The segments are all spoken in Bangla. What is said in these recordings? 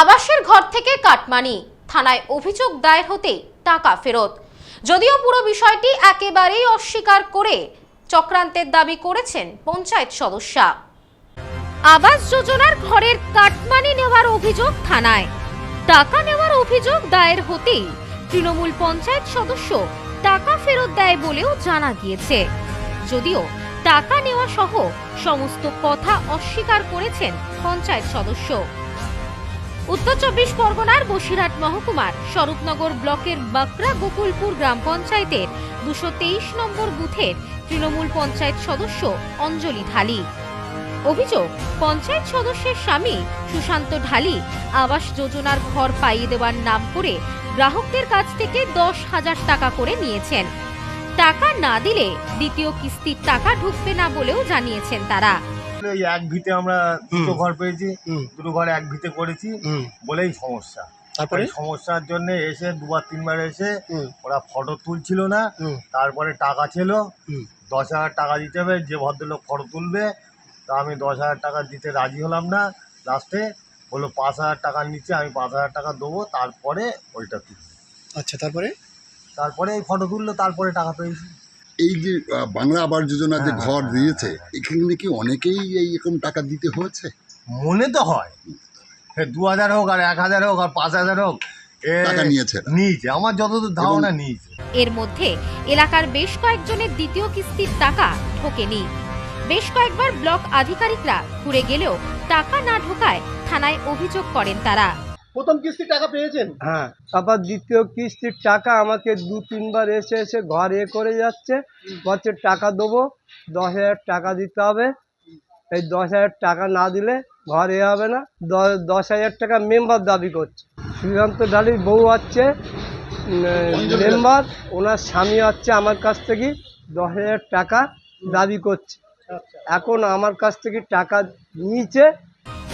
আবাসের ঘর থেকে কাটমানি। থানায় অভিযোগ দায়ের হতে টাকা ফেরত। যদিও পুরো বিষয়টি একেবারেই অস্বীকার করে চক্রান্তের দাবি করেছেন পঞ্চায়েত সদস্যা। আবাস যোজনার ঘরের কাটমানি নেওয়ার অভিযোগ থানায়। টাকা নেওয়ার অভিযোগ দায়ের হতেই তৃণমূল পঞ্চায়েত সদস্য টাকা ফেরত দেয় বলেও জানা গিয়েছে। যদিও টাকা নেওয়া সহ সমস্ত কথা অস্বীকার করেছেন পঞ্চায়েত সদস্য। উত্তর চব্বিশ পরগনার বসিরহাট মহকুমার স্বরূপনগর ব্লকের বাকরা গোকুলপুর গ্রাম পঞ্চায়েতের দুশো নম্বর বুথের তৃণমূল পঞ্চায়েত সদস্য অঞ্জলি ঢালি। অভিযোগ, পঞ্চায়েত সদস্যের স্বামী সুশান্ত ঢালি আবাস যোজনার ঘর পাইয়ে দেওয়ার নাম করে গ্রাহকদের কাছ থেকে দশ হাজার টাকা করে নিয়েছেন। টাকা না দিলে দ্বিতীয় কিস্তির টাকা ঢুকবে না বলেও জানিয়েছেন তারা। এক ভিতে আমরা দুটো ঘর পেয়েছি দুটো ঘর এক ভিতে করেছি বলেই সমস্যা। তারপরে? সমস্যার জন্য এসে দুবার তিনবার এসে ওরা ফটো তুলছিল না তারপরে টাকা ছিল। দশ হাজার টাকা দিতে হবে যে ভদ্রলোক ফটো তুলবে তা আমি দশ হাজার টাকা দিতে রাজি হলাম না। লাস্টে বলল পাঁচ হাজার টাকা নিচ্ছে আমি পাঁচ হাজার টাকা দেবো তারপরে ওইটা তুলবো। আচ্ছা তারপরে? তারপরে এই ফটো তুললো তারপরে টাকা পেয়েছি। এই যে বাংলা আবাস যোজনা যে হ্যাঁ, ঘর হ্যাঁ, দিয়েছে হ্যাঁ, এখানে কি অনেকেই এই রকম টাকা দিতে হয়েছে? মনে তো হয়। দু হাজার হোক আর এক হাজার হোক আর পাঁচ হাজার হোক টাকা নিয়েছে এরা। নিয়েছে। আমার যতদূর ধারণা নিয়েছে। এর মধ্যে এলাকার বেশ কয়েকজনের দ্বিতীয় কিস্তির টাকা ঢোকেনি। বেশ কয়েকবার ব্লক আধিকারিকরা ঘুরে গেলেও টাকা না ঢোকায় থানায় অভিযোগ করেন তারা। প্রথম কিস্তি টাকা পেয়েছেন? হ্যাঁ তারপর দ্বিতীয় কিস্তির টাকা আমাকে দু তিনবার এসে এসে ঘর এ করে যাচ্ছে। বলছে টাকা দেবো দশ হাজার টাকা দিতে হবে। এই দশ হাজার টাকা না দিলে ঘর এ হবে না। দশ হাজার টাকা মেম্বার দাবি করছে। শ্রীকান্ত ঢালির বউ হচ্ছে মেম্বার ওনার স্বামী হচ্ছে আমার কাছ থেকে দশ হাজার টাকা দাবি করছে। এখন আমার কাছ থেকে টাকা নিয়েছে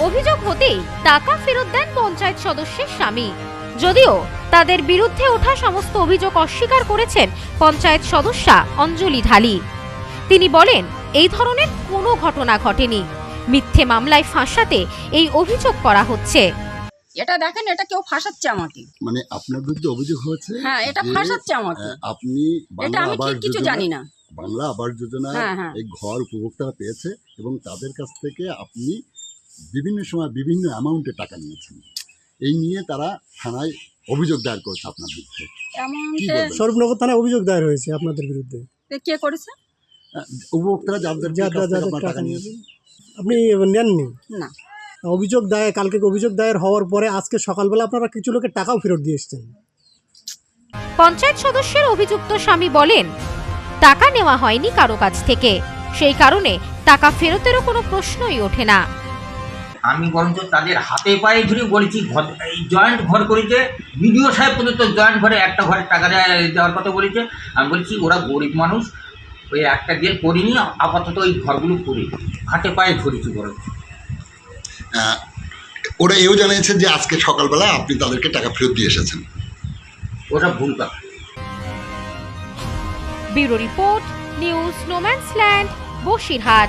অভিযোগ হতেই টাকা ফেরত দেন পঞ্চায়েত সদস্যের স্বামী। যদিও তাদের বিরুদ্ধে ওঠা সমস্ত অভিযোগ অস্বীকার করেছেন পঞ্চায়েত সদস্যা অঞ্জলি ঢালি। তিনি বলেন এই ধরনের কোনো ঘটনা ঘটেনি। মিথ্যে মামলায় ফাঁসাতে এই অভিযোগ করা হচ্ছে। এটা দেখেন এটা কেউ ফাঁসাচ্ছে আমাকে। মানে আপনার বিরুদ্ধে অভিযোগ হয়েছে? হ্যাঁ এটা ফাঁসাচ্ছে আমাকে। আপনি এটা আমি ঠিক কিছু জানি না। বাংলা আবাস যোজনা হ্যাঁ, হ্যাঁ। এই ঘর উপভোক্তারা পেয়েছে এবং তাদের কাছ থেকে আপনি বিভিন্ন সময় বিভিন্ন অ্যামাউন্টে টাকা নিয়েছেন। এই নিয়ে তারা থানায় অভিযোগ দায়ের করেছে আপনার বিরুদ্ধে? স্বরূপনগর থানায় অভিযোগ দায়ের হয়েছে আপনাদের বিরুদ্ধে। কে করেছে? উপভোক্তারা যাদের টাকা নিয়েছেন। আপনি নেননি? না। অভিযোগ দায়ের কালকে অভিযোগ দায়ের হওয়ার পরে আজকে সকালবেলা আপনারা কিছু লোকের টাকাও ফেরত দিয়ে এসছেন? পঞ্চায়েত সদস্যের অভিযুক্ত স্বামী বলেন টাকা নেওয়া হয়নি কারও কাছ থেকে। সেই কারণে টাকা ফেরতেরও কোনো প্রশ্নই ওঠে না। আমি বরঞ্চ তাদের হাতে পায়ে ধরে বলেছি ঘর এই জয়েন্ট ঘর করেছে। বিডিও সাহেব পর্যন্ত জয়েন্ট ঘরে একটা ঘরের টাকা দেয়- দেওয়ার কথা বলেছে। আমি বলছি ওরা গরিব মানুষ ওই একটা দিয়ে করিনি আপাতত ওই ঘরগুলো করি হাতে পায়ে ধরেছি বরঞ্চ। ওরা এও জানিয়েছে যে আজকে সকালবেলা আপনি তাদেরকে টাকা ফেরত দিয়ে এসেছেন। ওটা ভুল কথা। Bureau report news no man's land Basirhat.